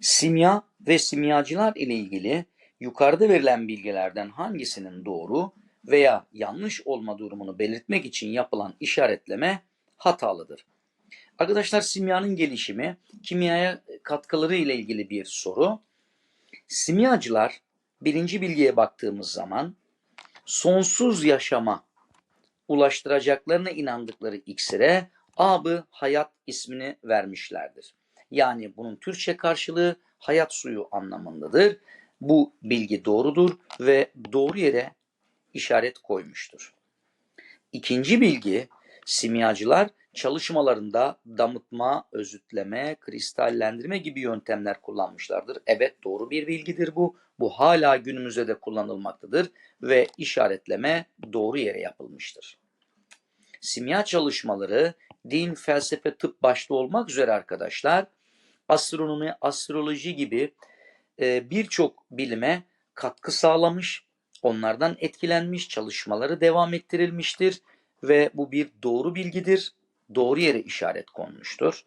Simya ve simyacılar ile ilgili yukarıda verilen bilgilerden hangisinin doğru veya yanlış olma durumunu belirtmek için yapılan işaretleme hatalıdır. Arkadaşlar simyanın gelişimi, kimyaya katkıları ile ilgili bir soru. Simyacılar birinci bilgiye baktığımız zaman sonsuz yaşama ulaştıracaklarına inandıkları iksire abı hayat ismini vermişlerdir. Yani bunun Türkçe karşılığı hayat suyu anlamındadır. Bu bilgi doğrudur ve doğru yere işaret koymuştur. İkinci bilgi simyacılar çalışmalarında damıtma, özütleme, kristallendirme gibi yöntemler kullanmışlardır. Evet doğru bir bilgidir bu. Bu hala günümüzde de kullanılmaktadır ve işaretleme doğru yere yapılmıştır. Simya çalışmaları din, felsefe, tıp başta olmak üzere arkadaşlar astronomi, astroloji gibi e, birçok bilime katkı sağlamış, onlardan etkilenmiş, çalışmaları devam ettirilmiştir ve bu bir doğru bilgidir, doğru yere işaret konmuştur.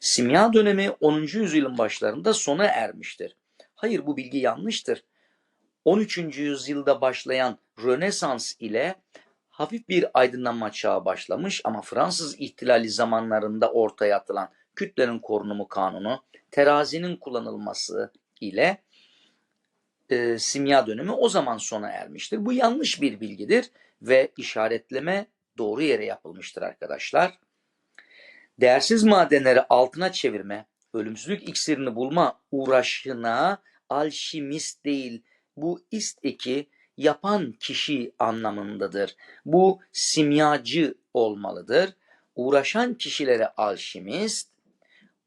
Simya dönemi 10. yüzyılın başlarında sona ermiştir. Hayır bu bilgi yanlıştır. 13. yüzyılda başlayan Rönesans ile hafif bir aydınlanma çağı başlamış ama Fransız ihtilali zamanlarında ortaya atılan kütlenin korunumu kanunu, terazinin kullanılması ile e, simya dönemi o zaman sona ermiştir. Bu yanlış bir bilgidir ve işaretleme doğru yere yapılmıştır arkadaşlar. Değersiz madenleri altına çevirme, ölümsüzlük iksirini bulma uğraşına alşimist değil, bu ist eki yapan kişi anlamındadır. Bu simyacı olmalıdır. Uğraşan kişilere alşimist,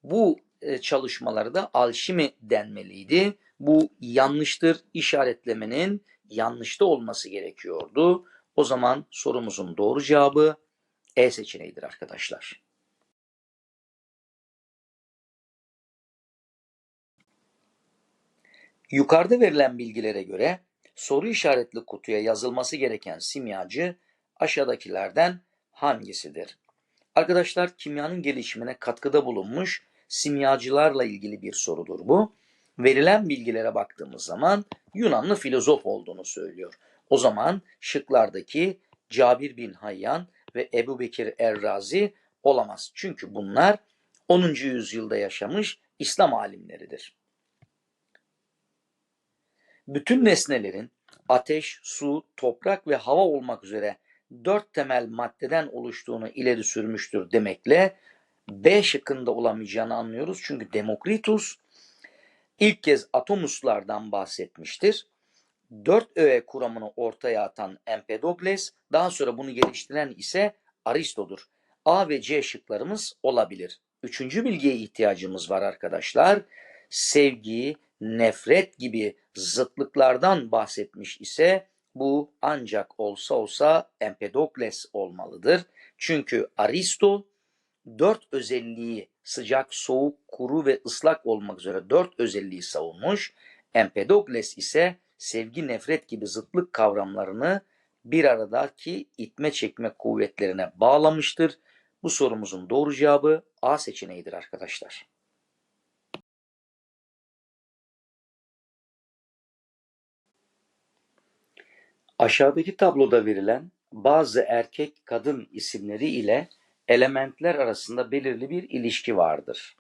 bu e, çalışmaları da alşimi denmeliydi. Bu yanlıştır işaretlemenin yanlışta olması gerekiyordu. O zaman sorumuzun doğru cevabı E seçeneğidir arkadaşlar. Yukarıda verilen bilgilere göre soru işaretli kutuya yazılması gereken simyacı aşağıdakilerden hangisidir? Arkadaşlar kimyanın gelişimine katkıda bulunmuş simyacılarla ilgili bir sorudur bu. Verilen bilgilere baktığımız zaman Yunanlı filozof olduğunu söylüyor. O zaman şıklardaki Cabir bin Hayyan ve Ebu Bekir Errazi olamaz. Çünkü bunlar 10. yüzyılda yaşamış İslam alimleridir. Bütün nesnelerin ateş, su, toprak ve hava olmak üzere dört temel maddeden oluştuğunu ileri sürmüştür demekle B şıkkında olamayacağını anlıyoruz. Çünkü Demokritus ilk kez atomuslardan bahsetmiştir. Dört öğe kuramını ortaya atan Empedokles, daha sonra bunu geliştiren ise Aristo'dur. A ve C şıklarımız olabilir. Üçüncü bilgiye ihtiyacımız var arkadaşlar. Sevgi, nefret gibi zıtlıklardan bahsetmiş ise bu ancak olsa olsa Empedokles olmalıdır. Çünkü Aristo dört özelliği sıcak, soğuk, kuru ve ıslak olmak üzere dört özelliği savunmuş. Empedokles ise sevgi, nefret gibi zıtlık kavramlarını bir aradaki itme çekme kuvvetlerine bağlamıştır. Bu sorumuzun doğru cevabı A seçeneğidir arkadaşlar. Aşağıdaki tabloda verilen bazı erkek kadın isimleri ile elementler arasında belirli bir ilişki vardır.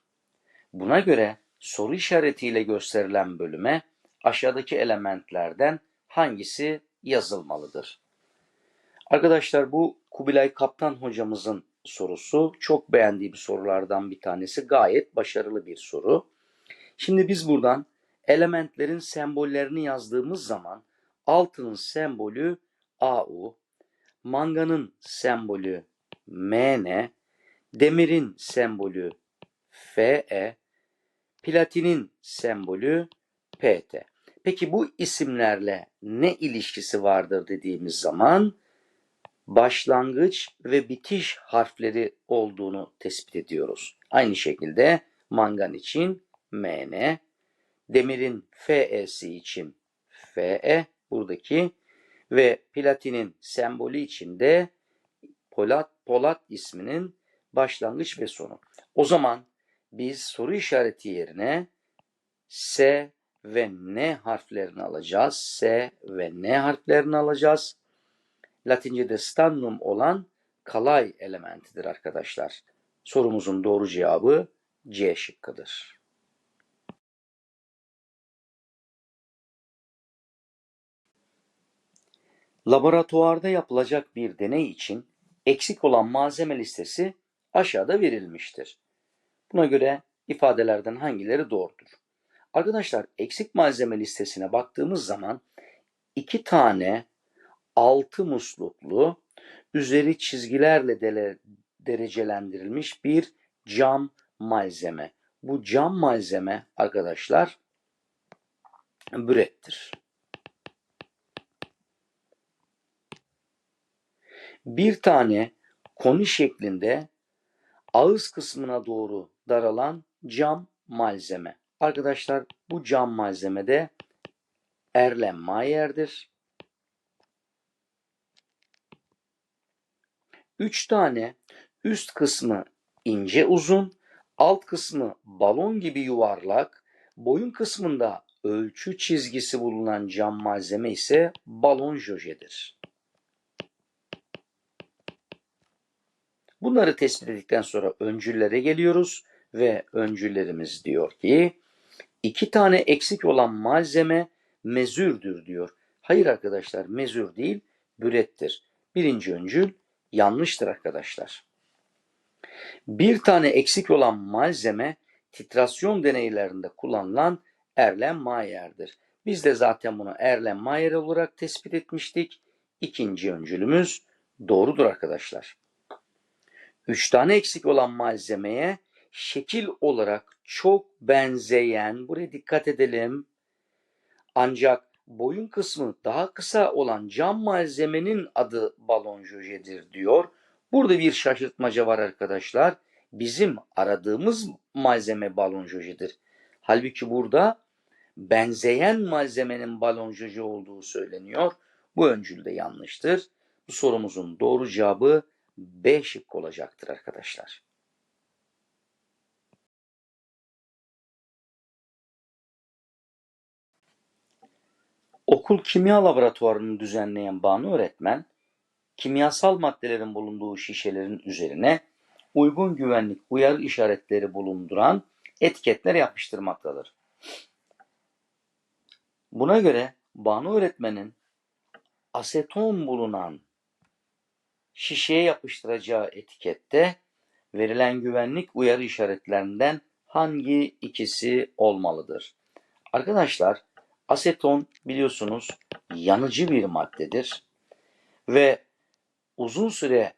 Buna göre soru işaretiyle gösterilen bölüme aşağıdaki elementlerden hangisi yazılmalıdır? Arkadaşlar bu Kubilay Kaptan hocamızın sorusu. Çok beğendiği bir sorulardan bir tanesi. Gayet başarılı bir soru. Şimdi biz buradan elementlerin sembollerini yazdığımız zaman altının sembolü AU, manganın sembolü Mn, demirin sembolü Fe, platinin sembolü Pt. Peki bu isimlerle ne ilişkisi vardır dediğimiz zaman başlangıç ve bitiş harfleri olduğunu tespit ediyoruz. Aynı şekilde mangan için Mn, demirin Fe'si için Fe buradaki ve platinin sembolü için de Polat, Polat isminin başlangıç ve sonu. O zaman biz soru işareti yerine S ve N harflerini alacağız. S ve N harflerini alacağız. Latince'de stannum olan kalay elementidir arkadaşlar. Sorumuzun doğru cevabı C şıkkıdır. Laboratuvarda yapılacak bir deney için eksik olan malzeme listesi aşağıda verilmiştir. Buna göre ifadelerden hangileri doğrudur? Arkadaşlar eksik malzeme listesine baktığımız zaman iki tane altı musluklu üzeri çizgilerle dele, derecelendirilmiş bir cam malzeme. Bu cam malzeme arkadaşlar bürettir. Bir tane koni şeklinde ağız kısmına doğru daralan cam malzeme. Arkadaşlar bu cam malzemede Erlenmeyer'dir. Üç tane üst kısmı ince uzun, alt kısmı balon gibi yuvarlak, boyun kısmında ölçü çizgisi bulunan cam malzeme ise balon jojedir. Bunları tespit ettikten sonra öncüllere geliyoruz ve öncüllerimiz diyor ki iki tane eksik olan malzeme mezürdür diyor. Hayır arkadaşlar mezür değil bürettir. Birinci öncül yanlıştır arkadaşlar. Bir tane eksik olan malzeme titrasyon deneylerinde kullanılan Erlenmeyer'dir. Biz de zaten bunu Erlenmeyer olarak tespit etmiştik. İkinci öncülümüz doğrudur arkadaşlar. Üç tane eksik olan malzemeye şekil olarak çok benzeyen, buraya dikkat edelim. Ancak boyun kısmı daha kısa olan cam malzemenin adı balon jojedir diyor. Burada bir şaşırtmaca var arkadaşlar. Bizim aradığımız malzeme balon jojedir. Halbuki burada benzeyen malzemenin balon joje olduğu söyleniyor. Bu öncül de yanlıştır. Bu sorumuzun doğru cevabı B şıkkı olacaktır arkadaşlar. Okul kimya laboratuvarını düzenleyen Banu öğretmen, kimyasal maddelerin bulunduğu şişelerin üzerine uygun güvenlik uyarı işaretleri bulunduran etiketler yapıştırmaktadır. Buna göre Banu öğretmenin aseton bulunan şişeye yapıştıracağı etikette verilen güvenlik uyarı işaretlerinden hangi ikisi olmalıdır? Arkadaşlar aseton biliyorsunuz yanıcı bir maddedir ve uzun süre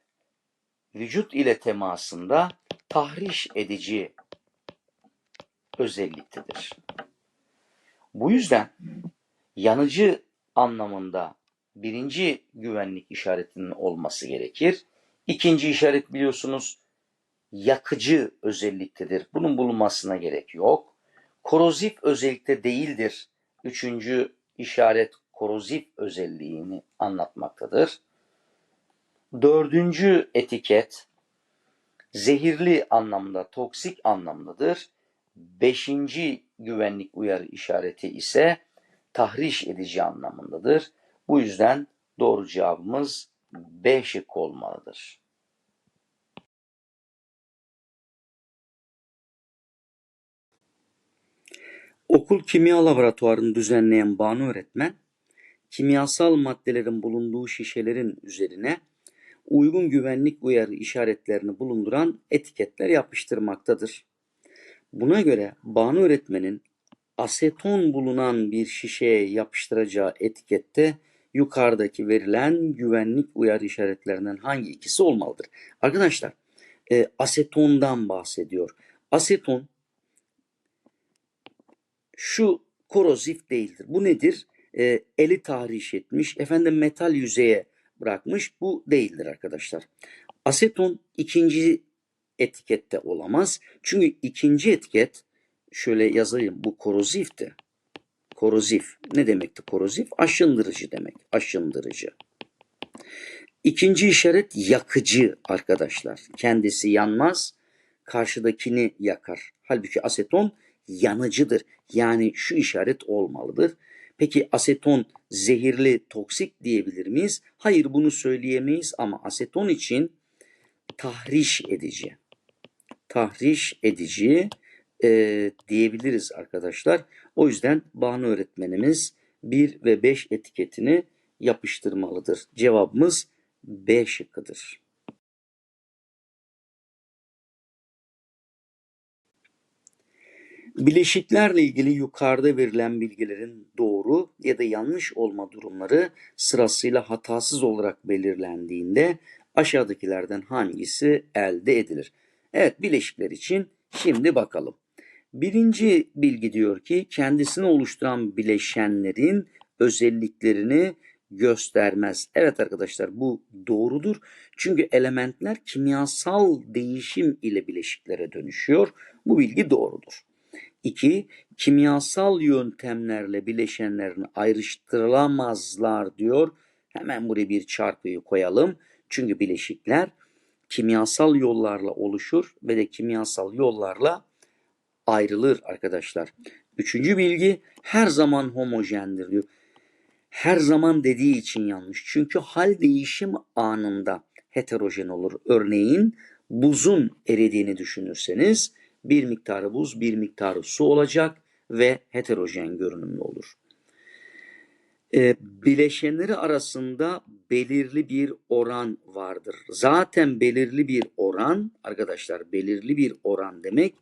vücut ile temasında tahriş edici özelliktedir. Bu yüzden yanıcı anlamında birinci güvenlik işaretinin olması gerekir. İkinci işaret biliyorsunuz yakıcı özelliktedir. Bunun bulunmasına gerek yok. Korozif özellikte değildir. Üçüncü işaret korozif özelliğini anlatmaktadır. Dördüncü etiket zehirli anlamda, toksik anlamdadır. Beşinci güvenlik uyarı işareti ise tahriş edici anlamındadır. Bu yüzden doğru cevabımız B şıkkı olmalıdır. Okul kimya laboratuvarını düzenleyen Banu öğretmen, kimyasal maddelerin bulunduğu şişelerin üzerine uygun güvenlik uyarı işaretlerini bulunduran etiketler yapıştırmaktadır. Buna göre Banu öğretmenin aseton bulunan bir şişeye yapıştıracağı etikette yukarıdaki verilen güvenlik uyarı işaretlerinden hangi ikisi olmalıdır? Arkadaşlar e, asetondan bahsediyor. Aseton şu korozif değildir. Bu nedir? E, eli tahriş etmiş, efendim metal yüzeye bırakmış. Bu değildir arkadaşlar. Aseton ikinci etikette olamaz. Çünkü ikinci etiket şöyle yazayım bu korozifti. Korozif. Ne demekti korozif? Aşındırıcı demek. Aşındırıcı. İkinci işaret yakıcı arkadaşlar. Kendisi yanmaz, karşıdakini yakar. Halbuki aseton yanıcıdır. Yani şu işaret olmalıdır. Peki aseton zehirli, toksik diyebilir miyiz? Hayır bunu söyleyemeyiz ama aseton için tahriş edici. Tahriş edici e, diyebiliriz arkadaşlar. O yüzden Banu öğretmenimiz 1 ve 5 etiketini yapıştırmalıdır. Cevabımız B şıkkıdır. Bileşiklerle ilgili yukarıda verilen bilgilerin doğru ya da yanlış olma durumları sırasıyla hatasız olarak belirlendiğinde aşağıdakilerden hangisi elde edilir? Evet bileşikler için şimdi bakalım. Birinci bilgi diyor ki kendisini oluşturan bileşenlerin özelliklerini göstermez. Evet arkadaşlar bu doğrudur. Çünkü elementler kimyasal değişim ile bileşiklere dönüşüyor. Bu bilgi doğrudur. 2. Kimyasal yöntemlerle bileşenlerin ayrıştırılamazlar diyor. Hemen buraya bir çarpıyı koyalım. Çünkü bileşikler kimyasal yollarla oluşur ve de kimyasal yollarla ayrılır arkadaşlar. Üçüncü bilgi her zaman homojendir diyor. Her zaman dediği için yanlış. Çünkü hal değişim anında heterojen olur. Örneğin buzun eridiğini düşünürseniz bir miktarı buz, bir miktarı su olacak ve heterojen görünümlü olur. E, bileşenleri arasında belirli bir oran vardır. Zaten belirli bir oran arkadaşlar belirli bir oran demek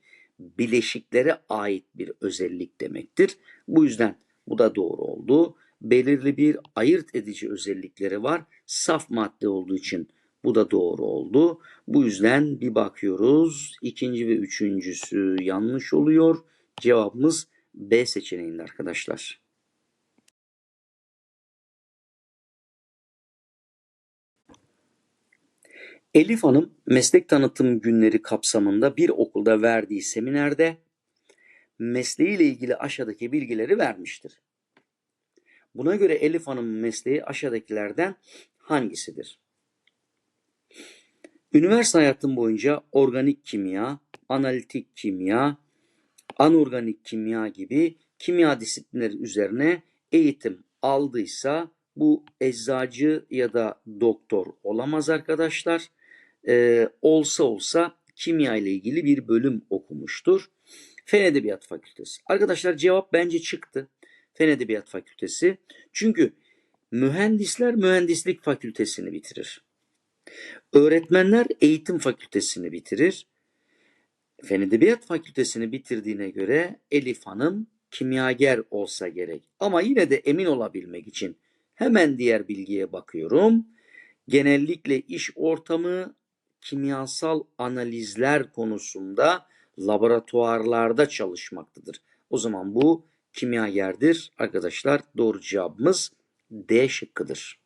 bileşiklere ait bir özellik demektir. Bu yüzden bu da doğru oldu. Belirli bir ayırt edici özellikleri var. Saf madde olduğu için bu da doğru oldu. Bu yüzden bir bakıyoruz. İkinci ve üçüncüsü yanlış oluyor. Cevabımız B seçeneğinde arkadaşlar. Elif Hanım meslek tanıtım günleri kapsamında bir okulda verdiği seminerde mesleğiyle ilgili aşağıdaki bilgileri vermiştir. Buna göre Elif Hanım'ın mesleği aşağıdakilerden hangisidir? Üniversite hayatım boyunca organik kimya, analitik kimya, anorganik kimya gibi kimya disiplinleri üzerine eğitim aldıysa bu eczacı ya da doktor olamaz arkadaşlar. Ee, olsa olsa kimya ile ilgili bir bölüm okumuştur. Fen Edebiyat Fakültesi. Arkadaşlar cevap bence çıktı. Fen Edebiyat Fakültesi. Çünkü mühendisler mühendislik fakültesini bitirir. Öğretmenler eğitim fakültesini bitirir. Fen Edebiyat Fakültesini bitirdiğine göre Elif Hanım kimyager olsa gerek. Ama yine de emin olabilmek için hemen diğer bilgiye bakıyorum. Genellikle iş ortamı kimyasal analizler konusunda laboratuvarlarda çalışmaktadır. O zaman bu kimyagerdir. Arkadaşlar doğru cevabımız D şıkkıdır.